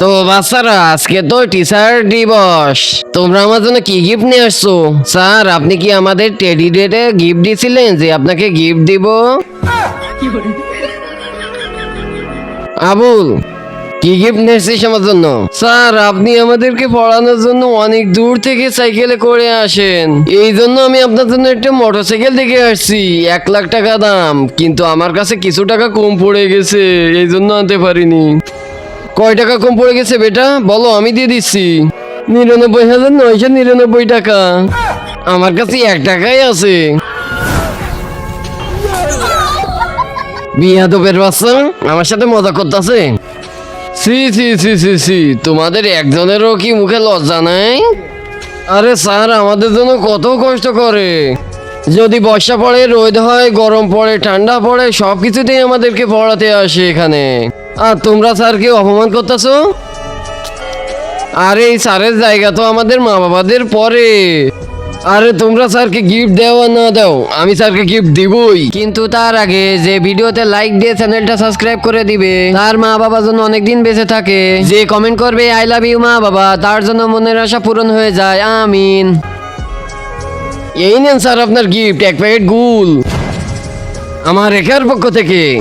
তো বাচ্চারা, আজকে তো টিচার দিবস। তোমরা আমার জন্য কি গিফট নিয়ে আসছো? স্যার, আপনি কি আমাদের টেডি ডেটে গিফট দিয়েছিলেন যে আপনাকে গিফট দিব? আবুল, কি গিফট নিয়ে এসেছিস আমার জন্য? স্যার, আপনি আমাদেরকে পড়ানোর জন্য অনেক দূর থেকে সাইকেলে করে আসেন। এই জন্য আমি আপনার জন্য একটা মোটরসাইকেল দেখে আসছি। এক লাখ টাকা দাম, কিন্তু আমার কাছে কিছু টাকা কম পড়ে গেছে, এই জন্য আনতে পারিনি। কয় টাকা কম পড়ে গেছে বেটা? বলো, আমি দিয়ে দিচ্ছি। নিরানব্বই হাজার নয়শো নিরানব্বই টাকা। আমার কাছে এক টাকাই আছে। বিয়া তোপের বাচ্চা, আমার সাথে মজা করতেছে। সি সি সি সি সি তোমাদের একজনেরও কি মুখে লজ্জা নাই? আরে স্যার, আমাদের জন্য কত কষ্ট করে। যদি বর্ষা পড়ে, রোদ হয়, গরম পড়ে, ঠান্ডা পড়ে সব কিছুতেই আমাদেরকে পড়াতে আসে এখানে। আর তোমরা স্যারকে অপমান করতেছো? আরে, এই স্যারের জায়গা তো আমাদের মা বাবাদের পরে। আরে, তোমরা স্যারকে গিফট দাও আর না দাও, আমি স্যারকে গিফট দিবই। কিন্তু তার আগে যে ভিডিওতে লাইক দিয়ে চ্যানেলটা সাবস্ক্রাইব করে দিবে, তার মা বাবা যেন অনেকদিন বেঁচে থাকে। যে কমেন্ট করবে আই লাভ ইউ মা বাবা তার জন্য মনের আশা পূরণ হয়ে যায়। আমিন। এই নেন স্যার আপনার গিফট এক প্যাকেট গুল। আমার একার পক্ষ থেকে।